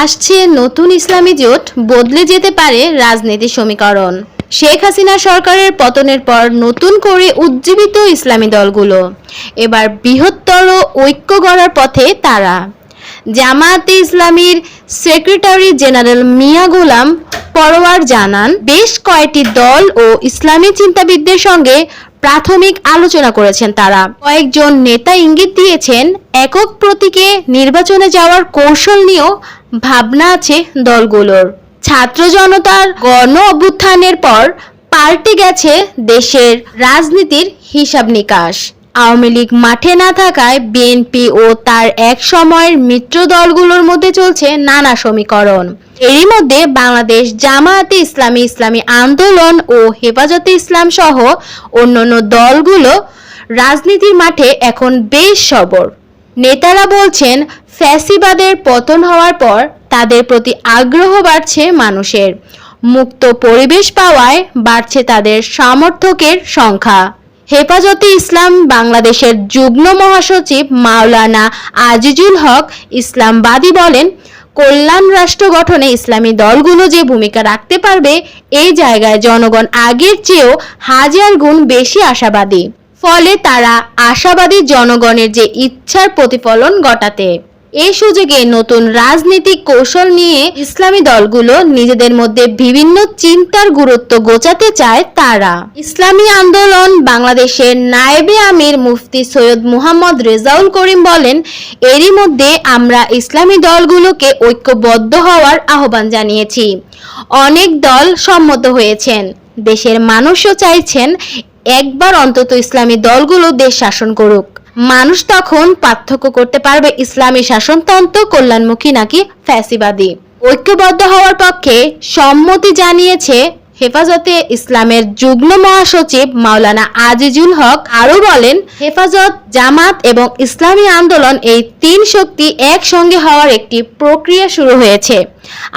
আসছে নতুন ইসলামী জোট, বদলে যেতে পারে রাজনীতির সমীকরণ। শেখ হাসিনা সরকারের পতনের পর নতুন করে উজ্জীবিত ইসলামী দলগুলো। এবার বৃহত্তর ঐক্য গড়ার পথে তারা। জামায়াতে ইসলামীর সেক্রেটারি জেনারেল মিয়া গোলাম পরোয়ার জানান, বেশ কয়েকটি দল ও ইসলামী চিন্তাবিদদের সঙ্গে প্রাথমিক আলোচনা করেছেন তারা। কয়েকজন নেতা ইঙ্গিত দিয়েছেন, একক প্রতীকে নির্বাচনে যাওয়ার কৌশল নিয়েও ভাবনা আছে দলগুলোর। ছাত্র জনতার গণ অভ্যুত্থানের পর পাল্টে গেছে দেশের রাজনীতির হিসাব নিকাশ। আওয়ামী লীগ মাঠে না থাকায় বিএনপি ও তার এক সময়ের মিত্র দলগুলোর মধ্যে চলছে নানা সমীকরণ। এরই মধ্যে বাংলাদেশ জামায়াতে ইসলামী ইসলামী আন্দোলন ও হেফাজতে ইসলাম সহ অন্যান্য দলগুলো রাজনীতির মাঠে এখন বেশ সবর। নেতারা বলছেন, ফ্যাসিবাদের পতন হওয়ার পর তাদের প্রতি আগ্রহ বাড়ছে মানুষের। মুক্ত পরিবেশ পাওয়ায় বাড়ছে তাদের সমর্থকের সংখ্যা। হেফাজতে ইসলাম বাংলাদেশের যুগ্ম মহাসচিব মাওলানা আজিজুল হক ইসলামবাদী বলেন, কল্যাণ রাষ্ট্র গঠনে ইসলামী দলগুলো যে ভূমিকা রাখতে পারবে, এই জায়গায় জনগণ আগের চেয়েও হাজার গুণ বেশি আশাবাদী। ফলে তারা আশাবাদী জনগণের যে ইচ্ছার প্রতিফলন ঘটাতে। এই সুযোগে নতুন রাজনৈতিক কৌশল নিয়ে ইসলামী দলগুলো নিজেদের মধ্যে বিভিন্ন চিন্তার গুরুত্ব গোচাতে চায় তারা। ইসলামী আন্দোলন বাংলাদেশের নায়েবে আমির মুফতি সৈয়দ মুহাম্মদ রেজাউল করিম বলেন, এরই মধ্যে আমরা ইসলামী দলগুলোকে ঐক্যবদ্ধ হওয়ার আহ্বান জানিয়েছি। অনেক দল সম্মত হয়েছেন। দেশের মানুষও চাইছেন একবার অন্তত ইসলামী দলগুলো দেশ শাসন করুক। মানুষ তখন পার্থক্য করতে পারবে ইসলামী শাসনতন্ত্র কল্যাণমুখী নাকি ফ্যাসিবাদী। ঐক্যবদ্ধ হওয়ার পক্ষে সম্মতি জানিয়েছে হেফাজতে ইসলামের যুগ্ম মহাসচিব মাওলানা আজিজুল হক। আরও বলেন, হেফাজত, জামাত এবং ইসলামী আন্দোলন এই তিন শক্তি একসঙ্গে হওয়ার একটি প্রক্রিয়া শুরু হয়েছে।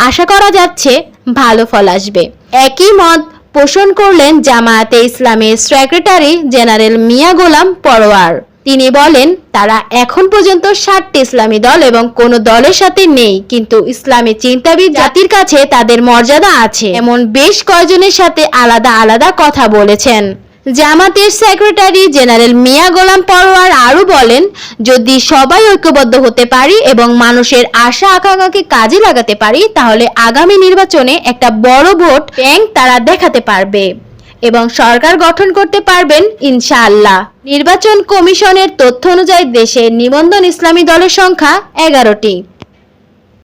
আশা করা যাচ্ছে ভালো ফল আসবে। একই মত পোষণ করলেন জামায়াতে ইসলামের সেক্রেটারি জেনারেল মিয়া গোলাম পরোয়ার। তিনি বলেন, তারা এখন পর্যন্ত ষাটটি ইসলামী দল এবং কোন দলের সাথে নেই, কিন্তু ইসলামী চিন্তাবিদ জাতির কাছে তাদের মর্যাদা আছে। এমন বেশ কয়জনের সাথে আলাদা আলাদা কথা বলেছেন। জামাতের সেক্রেটারি জেনারেল মিয়া গোলাম পরোয়ার আরও বলেন, যদি সবাই ঐক্যবদ্ধ হতে পারি এবং মানুষের আশা আকাঙ্ক্ষাকে কাজে লাগাতে পারি, তাহলে আগামী নির্বাচনে একটা বড় ভোট ব্যাংক তারা দেখাতে পারবে এবং সরকার গঠন করতে পারবেন, ইনশাআল্লাহ। নির্বাচন কমিশনের তথ্য অনুযায়ী দেশে নিবন্ধন ইসলামী দলের সংখ্যা এগারোটি।